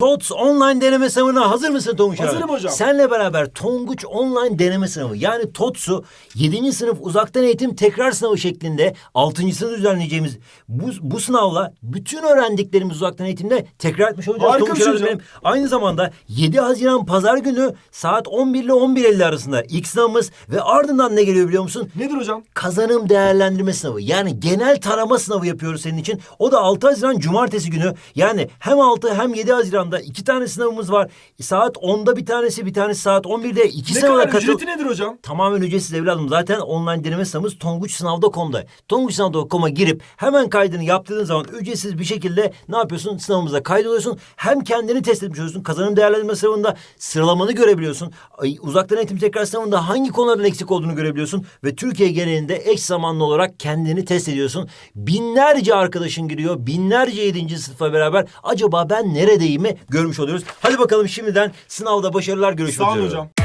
TOTS online deneme sınavına hazır mısın Tonguç abi? Hazırım hocam. Senle beraber Tonguç online deneme sınavı yani TOTS'u 7. sınıf uzaktan eğitim tekrar sınavı şeklinde 6.sını düzenleyeceğimiz bu, bu sınavla bütün öğrendiklerimiz uzaktan eğitimde tekrar etmiş olacağız. Harika Tonguç şey abi hocam. benim. Aynı zamanda 7 Haziran Pazar günü saat 11 ile 11.50 arasında ilk sınavımız ve ardından ne geliyor biliyor musun? Nedir hocam? kazanım değerlendirme sınavı. Yani genel tarama sınavı yapıyoruz senin için. O da 6 Haziran Cumartesi günü. Yani hem 6 hem 7 Haziran'da iki tane sınavımız var. Saat 10'da bir tanesi, bir tanesi saat 11'de. iki Ne kadar katıl. ücreti nedir hocam? Tamamen ücretsiz evladım. Zaten online deneme sınavımız tonguçsınavda.com'da. Tonguçsınavda.com'a girip hemen kaydını yaptığın zaman ücretsiz bir şekilde ne yapıyorsun? Sınavımıza kaydoluyorsun. Hem kendini test etmiş oluyorsun. Kazanım değerlendirme sınavında sıralamanı görebiliyorsun. Ay, Uzaktan eğitim tekrar sınavında hangi konuların eksik olduğunu görebiliyorsun. Ve Türkiye genelinde eş zamanlı olarak kendini test ediyorsun. Binlerce arkadaşın giriyor. Binlerce yedinci sınıfa beraber acaba ben neredeyimi görmüş oluyoruz. Hadi bakalım şimdiden sınavda başarılar görüşmek Sağ olun üzere. hocam.